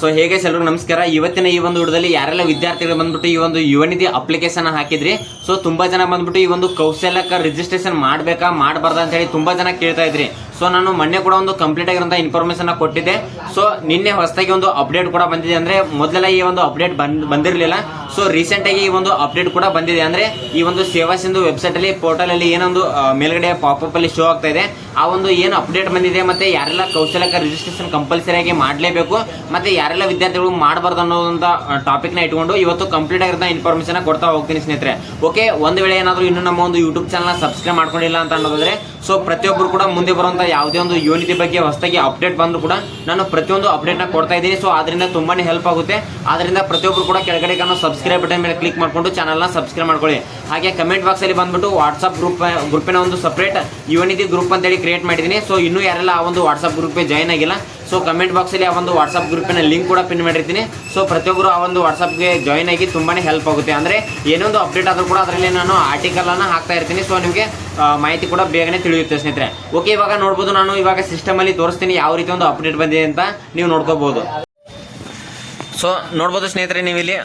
So ಹೇಗೆ ಎಲ್ಲರೂ ನಮಸ್ಕಾರ. ಇವತ್ತಿನ ಈ ಒಂದು ವಿಡಿಯೋದಲ್ಲಿ ಯಾರೆಲ್ಲ ವಿದ್ಯಾರ್ಥಿಗಳು ಬಂದ್ಬಿಟ್ಟು ಈ ಒಂದು ಯುವನಿಧಿ ಅಪ್ಲಿಕೇಶನ್ ಹಾಕಿದ್ರಿ? ಸೊ ತುಂಬಾ ಜನ ಬಂದ್ಬಿಟ್ಟು ಈ ಒಂದು ಕೌಶಲ್ಯಕ್ಕೆ ರಿಜಿಸ್ಟ್ರೇಷನ್ ಮಾಡಬೇಕಾ, ಮಾಡಬಾರ್ದ ಅಂತ ಹೇಳಿ ತುಂಬಾ ಜನ ಕೇಳ್ತಾ ಇದ್ರಿ. ಸೊ ನಾನು ಮೊನ್ನೆ ಕೂಡ ಒಂದು ಕಂಪ್ಲೀಟ್ ಆಗಿರುವಂತಹ ಇನ್ಫಾರ್ಮೇಶನ್ ಕೊಟ್ಟಿದ್ದೆ. ಸೊ ನಿನ್ನೆ ಹೊಸದಾಗಿ ಒಂದು ಅಪ್ಡೇಟ್ ಕೂಡ ಬಂದಿದೆ. ಅಂದ್ರೆ ಮೊದಲೆಲ್ಲ ಈ ಒಂದು ಅಪ್ಡೇಟ್ ಬಂದ್, ಬಂದಿರಲಿಲ್ಲ. ಸೊ ರೀಸೆಂಟ್ ಆಗಿ ಈ ಒಂದು ಅಪ್ಡೇಟ್ ಕೂಡ ಬಂದಿದೆ. ಅಂದ್ರೆ ಈ ಒಂದು ಸೇವಾ ಸಿಂಧು ವೆಬ್ಸೈಟ್ ಅಲ್ಲಿ ಪೋರ್ಟಲ್ ಅಲ್ಲಿ ಏನೊಂದು ಮೇಲ್ಗಡೆ ಅಲ್ಲಿ ಶೋ ಆಗ್ತಾ ಇದೆ. ಆ ಒಂದು ಏನು ಅಪ್ಡೇಟ್ ಬಂದಿದೆ ಮತ್ತೆ ಯಾರೆಲ್ಲ ಕೌಶಲ್ಯಕ ರಿಜಿಸ್ಟ್ರೇಷನ್ ಕಂಪಲ್ಸರಿ ಆಗಿ ಮಾಡಲೇಬೇಕು, ಮತ್ತೆ ಯಾರೆಲ್ಲ ವಿದ್ಯಾರ್ಥಿಗಳು ಮಾಡಬಾರ್ದು ಟಾಪಿಕ್ನ ಇಟ್ಕೊಂಡು ಇವತ್ತು ಕಂಪ್ಲೀಟ್ ಆಗಿರೋ ಇನ್ಫಾರ್ಮೇಶನ್ ಕೊಡ್ತಾ ಹೋಗ್ತೀನಿ ಸ್ನೇಹಿತರೆ. ಓಕೆ ಒಂದು ವೇಳೆ ಏನಾದರೂ ಇನ್ನು ನಮ್ಮ ಒಂದು ಯೂಟ್ಯೂಬ್ ಚಾನಲ್ ಸಬ್ಸ್ಕ್ರೈಬ್ ಮಾಡ್ಕೊಂಡಿಲ್ಲ ಅಂತ ಅನ್ನೋದಾದ್ರೆ ಸೊ ಪ್ರತಿಯೊಬ್ಬರು ಕೂಡ ಮುಂದೆ ಬರುವಂತ ಯಾವುದೇ ಒಂದು ಯೋನಿತಿ ಬಗ್ಗೆ ಹೊಸದಾಗಿ ಅಪ್ಡೇಟ್ ಬಂದ್ರು ಕೂಡ ನಾನು ಪ್ರತಿಯೊಂದು ಅಪ್ಡೇಟ್ನ ಕೊಡ್ತಾ ಇದ್ದೀನಿ. ಸೊ ಅದರಿಂದ ತುಂಬಾನೇ ಹೆಲ್ಪ್ ಆಗುತ್ತೆ. ಅದರಿಂದ ಪ್ರತಿಯೊಬ್ಬರು ಕೂಡ ಕೆಳಗಡೆ ಕಾಣೋ ಸಬ್ಸ್ಕ್ರೈಬ್ ಬಟನ್ ಮೇಲೆ ಕ್ಲಿಕ್ ಮಾಡ್ಕೊಂಡು ಚಾನಲ್ನ ಸಬ್ಸ್ಕ್ರೈಬ್ ಮಾಡ್ಕೊಳ್ಳಿ. ಹಾಗೆ ಕಮೆಂಟ್ ಬಾಕ್ಸ್ ಅಲ್ಲಿ ಬಂದ್ಬಿಟ್ಟು ವಾಟ್ಸ್ಆಪ್ ಗ್ರೂಪ್ ಗ್ರೂಪಿನ ಒಂದು ಸಪ್ರೇಟ್ ಯುವನಿಧಿ ಗ್ರೂಪ್ ಅಂತೇಳಿ ಕ್ರಿಯೇಟ್ ಮಾಡಿದ್ದೀನಿ. ಸೊ ಇನ್ನೂ ಯಾರೆಲ್ಲ ಆ ಒಂದು ವಾಟ್ಸ್ಆಪ್ ಗ್ರೂಪ್ಗೆ ಜಾಯ್ನ್ ಆಗಿಲ್ಲ ಸೊ ಕಮೆಂಟ್ ಬಾಕ್ಸ್ ಅಲ್ಲಿ ಆ ಒಂದು ವಾಟ್ಸಪ್ ಗ್ರೂಪಿನ ಲಿಂಕ್ ಕೂಡ ಪಿನ್ ಮಾಡಿರ್ತೀನಿ. ಸೊ ಪ್ರತಿಯೊಬ್ಬರು ಆ ಒಂದು ವಾಟ್ಸಪ್ಗೆ ಜಾಯ್ನ್ ಆಗಿ ತುಂಬಾನೇ ಹೆಲ್ಪ್ ಆಗುತ್ತೆ. ಅಂದ್ರೆ ಏನೊಂದು ಅಪ್ಡೇಟ್ ಆದರೂ ಕೂಡ ಅದರಲ್ಲಿ ನಾನು ಆರ್ಟಿಕಲ್ ಅನ್ನ ಹಾಕ್ತಾ ಇರ್ತೀನಿ. ಸೊ ನಿಮಗೆ ಮಾಹಿತಿ ಕೂಡ ಬೇಗನೆ ತಿಳಿಯುತ್ತೆ ಸ್ನೇಹಿತರೆ. ಓಕೆ ಇವಾಗ ನೋಡ್ಬೋದು ನಾನು ಇವಾಗ ಸಿಸ್ಟಮ್ ಅಲ್ಲಿ ತೋರಿಸ್ತೀನಿ ಯಾವ ರೀತಿ ಒಂದು ಅಪ್ಡೇಟ್ ಬಂದಿದೆ ಅಂತ ನೀವು ನೋಡ್ಕೋಬಹುದು ಸೊ ನೋಡ್ಬೋದು ಸ್ನೇಹಿತರೆ ನೀವು ಇಲ್ಲಿ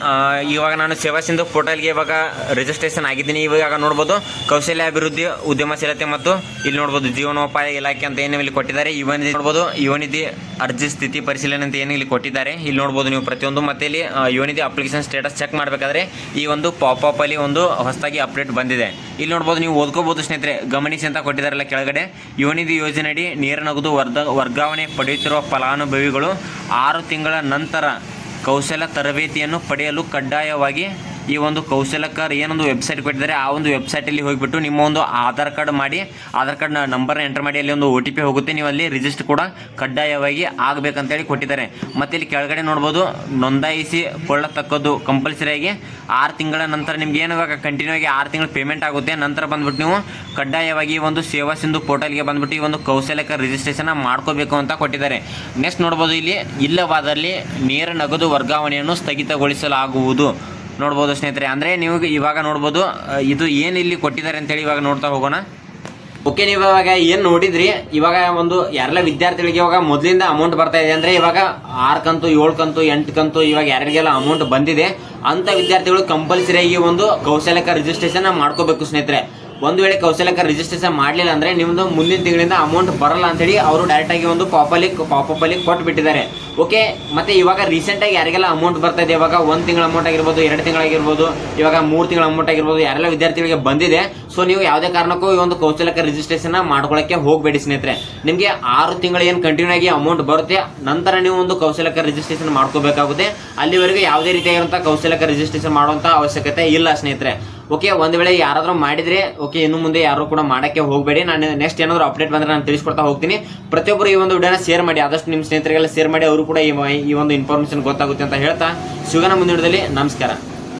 ಇವಾಗ ನಾನು ಸೇವಾ ಸಿಂಧು ಪೋರ್ಟಲ್ಗೆ ಇವಾಗ ರಿಜಿಸ್ಟ್ರೇಷನ್ ಆಗಿದ್ದೀನಿ. ಇವಾಗ ನೋಡ್ಬೋದು ಕೌಶಲ್ಯ ಅಭಿವೃದ್ಧಿ, ಉದ್ಯಮಶೀಲತೆ ಮತ್ತು ಇಲ್ಲಿ ನೋಡ್ಬೋದು ಜೀವನೋಪಾಯ ಇಲಾಖೆ ಅಂತ ಏನು ಇಲ್ಲಿ ಕೊಟ್ಟಿದ್ದಾರೆ. ಯುವನಿಧಿ ನೋಡ್ಬೋದು ಯುವನಿಧಿ ಅರ್ಜಿ ಸ್ಥಿತಿ ಪರಿಶೀಲನೆ ಅಂತ ಏನು ಇಲ್ಲಿ ಕೊಟ್ಟಿದ್ದಾರೆ. ಇಲ್ಲಿ ನೋಡ್ಬೋದು ನೀವು ಪ್ರತಿಯೊಂದು ಮತ್ತೆ ಇಲ್ಲಿ ಯುವನಿಧಿ ಅಪ್ಲಿಕೇಶನ್ ಸ್ಟೇಟಸ್ ಚೆಕ್ ಮಾಡಬೇಕಾದ್ರೆ ಈ ಒಂದು ಪಾಪ್ ಅಲ್ಲಿ ಒಂದು ಹೊಸದಾಗಿ ಅಪ್ಡೇಟ್ ಬಂದಿದೆ. ಇಲ್ಲಿ ನೋಡ್ಬೋದು ನೀವು ಓದ್ಕೋಬಹುದು ಸ್ನೇಹಿತರೆ, ಗಮನಿಸಿ ಅಂತ ಕೊಟ್ಟಿದ್ದಾರೆಲ್ಲ ಕೆಳಗಡೆ. ಯುವನಿಧಿ ಯೋಜನೆಯಡಿ ನೀರ ನಗದು ವರ್ಗ ವರ್ಗಾವಣೆ ಪಡೆಯುತ್ತಿರುವ ಫಲಾನುಭವಿಗಳು ಆರು ತಿಂಗಳ ನಂತರ ಕೌಶಲ ತರಬೇತಿಯನ್ನು ಪಡೆಯಲು ಕಡ್ಡಾಯವಾಗಿ ಈ ಒಂದು ಕೌಶಲಕರ್ ಏನೊಂದು ವೆಬ್ಸೈಟ್ ಕೊಟ್ಟಿದ್ದಾರೆ, ಆ ಒಂದು ವೆಬ್ಸೈಟಲ್ಲಿ ಹೋಗಿಬಿಟ್ಟು ನಿಮ್ಮ ಒಂದು ಆಧಾರ್ ಕಾರ್ಡ್ ಮಾಡಿ, ಆಧಾರ್ ಕಾರ್ಡ್ ನಂಬರ್ನ ಎಂಟರ್ ಮಾಡಿ, ಅಲ್ಲಿ ಒಂದು ಒ ಟಿ ಪಿ ಹೋಗುತ್ತೆ. ನೀವು ಅಲ್ಲಿ ರಿಜಿಸ್ಟರ್ ಕೂಡ ಕಡ್ಡಾಯವಾಗಿ ಆಗಬೇಕಂತೇಳಿ ಕೊಟ್ಟಿದ್ದಾರೆ. ಮತ್ತು ಇಲ್ಲಿ ಕೆಳಗಡೆ ನೋಡ್ಬೋದು ನೋಂದಾಯಿಸಿಕೊಳ್ಳತಕ್ಕದ್ದು ಕಂಪಲ್ಸರಿಯಾಗಿ ಆರು ತಿಂಗಳ ನಂತರ ನಿಮ್ಗೆ ಏನು ಕಂಟಿನ್ಯೂ ಆಗಿ ಆರು ತಿಂಗಳು ಪೇಮೆಂಟ್ ಆಗುತ್ತೆ, ನಂತರ ಬಂದ್ಬಿಟ್ಟು ನೀವು ಕಡ್ಡಾಯವಾಗಿ ಒಂದು ಸೇವಾ ಸಿಂಧು ಪೋರ್ಟಲ್ಗೆ ಬಂದ್ಬಿಟ್ಟು ಈ ಒಂದು ಕೌಶಲ್ಯಕ ರಿಜಿಸ್ಟ್ರೇಷನ್ ಮಾಡ್ಕೋಬೇಕು ಅಂತ ಕೊಟ್ಟಿದ್ದಾರೆ. ನೆಕ್ಸ್ಟ್ ನೋಡ್ಬೋದು, ಇಲ್ಲಿ ಇಲ್ಲವಾದಲ್ಲಿ ನೇರ ನಗದು ವರ್ಗಾವಣೆಯನ್ನು ಸ್ಥಗಿತಗೊಳಿಸಲಾಗುವುದು. ನೋಡ್ಬೋದು ಸ್ನೇಹಿತರೆ. ಅಂದರೆ ನೀವು ಇವಾಗ ನೋಡ್ಬೋದು ಇದು ಏನು ಇಲ್ಲಿ ಕೊಟ್ಟಿದ್ದಾರೆ ಅಂತೇಳಿ ಇವಾಗ ನೋಡ್ತಾ ಹೋಗೋಣ. ಓಕೆ, ನೀವು ಇವಾಗ ಏನು ನೋಡಿದ್ರಿ? ಇವಾಗ ಒಂದು ಯಾರೆಲ್ಲ ವಿದ್ಯಾರ್ಥಿಗಳಿಗೆ ಇವಾಗ ಮೊದಲಿಂದ ಅಮೌಂಟ್ ಬರ್ತಾ ಇದೆ ಅಂದರೆ ಇವಾಗ ಆರು ಕಂತು, ಏಳು ಕಂತು, ಎಂಟು ಕಂತು ಇವಾಗ ಯಾರಿಗೆಲ್ಲ ಅಮೌಂಟ್ ಬಂದಿದೆ, ಅಂಥ ವಿದ್ಯಾರ್ಥಿಗಳು ಕಂಪಲ್ಸರಿಯಾಗಿ ಒಂದು ಕೌಶಲ್ಯಕ ರಿಜಿಸ್ಟ್ರೇಷನ್ ಮಾಡ್ಕೋಬೇಕು ಸ್ನೇಹಿತರೆ. ಒಂದು ವೇಳೆ ಕೌಶಲ್ಯಕ ರಿಜಿಸ್ಟ್ರೇಷನ್ ಮಾಡಲಿಲ್ಲ ಅಂದರೆ ನಿಮ್ಮದು ಮುಂದಿನ ತಿಂಗಳಿಂದ ಅಮೌಂಟ್ ಬರಲ್ಲ ಅಂತೇಳಿ ಅವರು ಡೈರೆಕ್ಟಾಗಿ ಒಂದು ಪಾಪಲ್ಲಿ ಪಾಪಪ್ ಅಲ್ಲಿ ಕೊಟ್ಟು ಬಿಟ್ಟಿದ್ದಾರೆ ಓಕೆ ಮತ್ತು ಇವಾಗ ರೀಸೆಂಟಾಗಿ ಯಾರಿಗೆಲ್ಲ ಅಮೌಂಟ್ ಬರ್ತಾ ಇದೆ? ಇವಾಗ ಒಂದು ತಿಂಗಳ ಅಮೌಂಟ್ ಆಗಿರ್ಬೋದು, ಎರಡು ತಿಂಗಳಾಗಿರ್ಬೋದು ಇವಾಗ ಮೂರು ತಿಂಗಳ ಅಮೌಂಟ್ ಆಗಿರ್ಬೋದು, ಯಾರೆಲ್ಲ ವಿದ್ಯಾರ್ಥಿಗಳಿಗೆ ಬಂದಿದೆ ಸೊ ನೀವು ಯಾವುದೇ ಕಾರಣಕ್ಕೂ ಈ ಒಂದು ಕೌಶಲ್ಯಕ ರಿಜಿಸ್ಟ್ರೇಷನ್ ಮಾಡ್ಕೊಳ್ಳೋಕ್ಕೆ ಹೋಗಬೇಡಿ ಸ್ನೇಹಿತರೆ. ನಿಮಗೆ ಆರು ತಿಂಗಳು ಏನು ಕಂಟಿನ್ಯೂ ಆಗಿ ಅಮೌಂಟ್ ಬರುತ್ತೆ, ನಂತರ ನೀವು ಒಂದು ಕೌಶಲ್ಯಕ ರಿಜಿಸ್ಟ್ರೇಷನ್ ಮಾಡ್ಕೋಬೇಕಾಗುತ್ತೆ. ಅಲ್ಲಿವರೆಗೂ ಯಾವುದೇ ರೀತಿಯಾಗಿರುವಂಥ ಕೌಶಲ್ಯಕ ರಿಜಿಸ್ಟ್ರೇಷನ್ ಮಾಡುವಂಥ ಅವಶ್ಯಕತೆ ಇಲ್ಲ ಸ್ನೇಹಿತರೆ. ಓಕೆ ಒಂದು ವೇಳೆ ಯಾರಾದರೂ ಮಾಡಿದ್ರೆ ಓಕೆ ಇನ್ನು ಮುಂದೆ ಯಾರು ಕೂಡ ಮಾಡಕ್ಕೆ ಹೋಗಬೇಡಿ. ನಾನು ನೆಕ್ಸ್ಟ್ ಏನಾದರೂ ಅಪ್ಡೇಟ್ ಬಂದ್ರೆ ನಾನು ತಿಳಿಸ್ಕೊಡ್ತಾ ಹೋಗ್ತೀನಿ. ಪ್ರತಿಯೊಬ್ಬರು ಈ ಒಂದು ವಿಡಿಯೋನ ಶೇರ್ ಮಾಡಿ, ಆದಷ್ಟು ನಿಮ್ಮ ಸ್ನೇಹಿತರಿಗೆಲ್ಲ ಶೇರ್ ಮಾಡಿ, ಅವರು ಕೂಡ ಈ ಒಂದು ಇನ್ಫಾರ್ಮೇಷನ್ ಗೊತ್ತಾಗುತ್ತೆ ಅಂತ ಹೇಳ್ತಾ. ಶಿವನ ಮುಂದಿನದಲ್ಲಿ ನಮಸ್ಕಾರ.